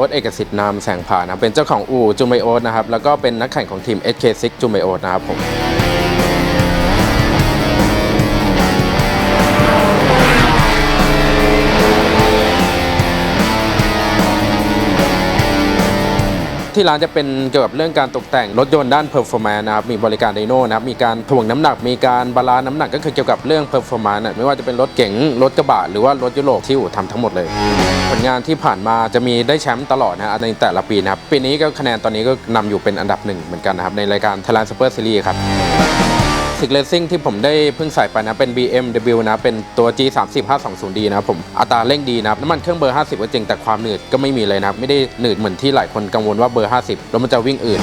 อ๊ตเอกสิทธิ์นามแสงผ่านนะเป็นเจ้าของอู่จูไมโอ๊ตนะครับแล้วก็เป็นนักแข่งของทีม SK6 จูไมโอ๊ตนะครับผม ที่ร้านจะเป็นเกี่ยวกับเรื่องการตกแต่งรถยนต์ด้านเพอร์ฟอร์แมนนะครับมีบริการไดโน่นะครับมีการถ่วงน้ำหนัก มีการบาลานซ์น้ำหนักก็คือเกี่ยวกับเรื่องเพอร์ฟอร์แมนไม่ว่าจะเป็นรถเก๋งรถกระบะหรือว่ารถยุโรปที่อู่ทำทั้งหมดเลย ผลงานที่ผ่านมาจะมีได้แชมป์ตลอดนะในแต่ละปีนะครับปีนี้ก็คะแนนตอนนี้ก็นำอยู่เป็นอันดับหนึ่งเหมือนกันนะครับในรายการ Thailand Super Series ครับ สิกเลสซิ่งที่ผมได้เพิ่งใส่ไปนะ เป็น BMW นะ เป็นตัว G 3 0 5 2 0 D นะผม อัตราเร่งดีนะน้ำมันเครื่องเบอร์ 50 ก็จริง แต่ความหนืดก็ไม่มีเลยนะ ไม่ได้หนืดเหมือนที่หลายคนกังวลว่าเบอร์ 50 แล้วมันจะวิ่งอื่น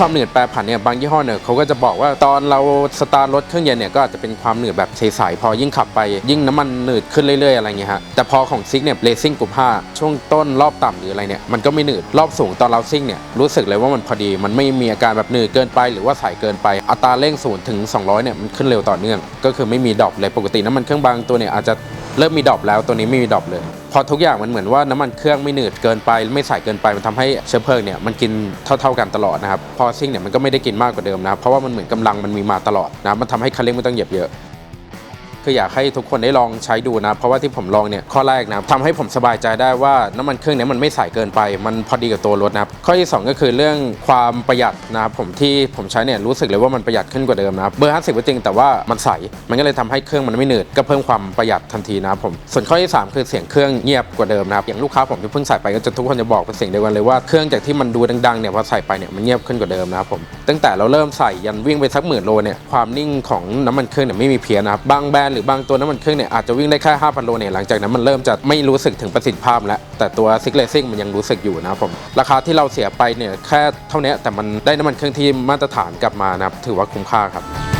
ความหนืดแปรผันเนี่ยบางยี่ห้อเนี่ยเขาก็จะบอกว่าตอนเราสตาร์ทรถเครื่องเย็นเนี่ยก็อาจจะเป็นความหนืดแบบใสๆพอยิ่งขับไป ยิ่งน้ำมันหนืดขึ้นเรื่อยๆอะไรเงี้ยฮะแต่พอของซิกเนี่ยเลซิ่งกลุ่ม5ช่วงต้นรอบต่ำหรืออะไรเนี่ยมันก็ไม่หนืดรอบสูงตอนเราซิ่งเนี่ยรู้สึกเลยว่ามันพอดีมันไม่มีอาการแบบหนืดเกินไป หรือว่าใสเกินไปอัตราเร่งศูนย์ถึง200เนี่ยมันขึ้นเร็วต่อเนื่อง ก็คือไม่มีดรอปเลยปกติน้ำมันเครื่องบางตัวเนี่ยอาจจะ เริ่มมีดรอปแล้วตัวนี้ไม่มีดรอปเลยพอทุกอย่างมันเหมือนว่าน้ำมันเครื่องไม่หนืดเกินไป ไม่ใส่เกินไปมันทำให้เชื้อเพลิงเนี่ยมันกินเท่า ๆกันตลอดนะครับพอซิ่งเนี่ยมันก็ไม่ได้กินมากกว่าเดิมนะเพราะว่ามันเหมือนกำลังมันมีมาตลอดนะมันทำให้คันเร่งไม่ต้องเหยียบเยอะ คืออยากให้ทุกคนได้ลองใช้ดูนะ เพราะว่าที่ผมลองเนี่ยข้อแรกนะทำให้ผมสบายใจได้ว่าน้ำมันเครื่องเนี้มันไม่ใสเกินไป มันพอดีกับตัวรถนะครับข้อที่ 2 ก็คือเรื่องความประหยัดนะครับผมที่ผมใช้เนี่ยรู้สึกเลยว่ามันประหยัดขึ้นกว่าเดิมนะครับเบอร์50ก็จริงแต่ว่ามันใสมันก็เลยทำให้เครื่องมันไม่หนืดก็เพิ่มความประหยัดทันทีนะครับผมส่วนข้อที่ 3 คือเสียงเครื่องเงียบกว่าเดิมนะครับอย่างลูกค้าผมที่เพิ่งใส่ไปก็จะทุกคนจะบอกเป็นเสียงเดียวกันเลยว่าเครื่องจากที่มันดูดังๆเนี่ยพอใส่ไปเนี่ยมันเงียบขึ้นกว่าเดิมนะครับผมตั้งแต่เราเริ่มใส่ยันวิ่งไปสักหมื่นโลเนี่ยความนิ่งของน้ำมันเครื่องเนี่ยไม่มีเพี้ยนนะครับบางแบรนดหรือบางตัวน้ำมันเครื่องเนี่ยอาจจะวิ่งได้แค่ 5,000 โลเนี่ยหลังจากนั้นมันเริ่มจะไม่รู้สึกถึงประสิทธิภาพแล้ว แต่ตัวซิกเลซิ่งมันยังรู้สึกอยู่นะครับผม ราคาที่เราเสียไปเนี่ยแค่เท่านี้แต่มันได้น้ำมันเครื่องที่มาตรฐานกลับมานะครับถือว่าคุ้มค่าครับ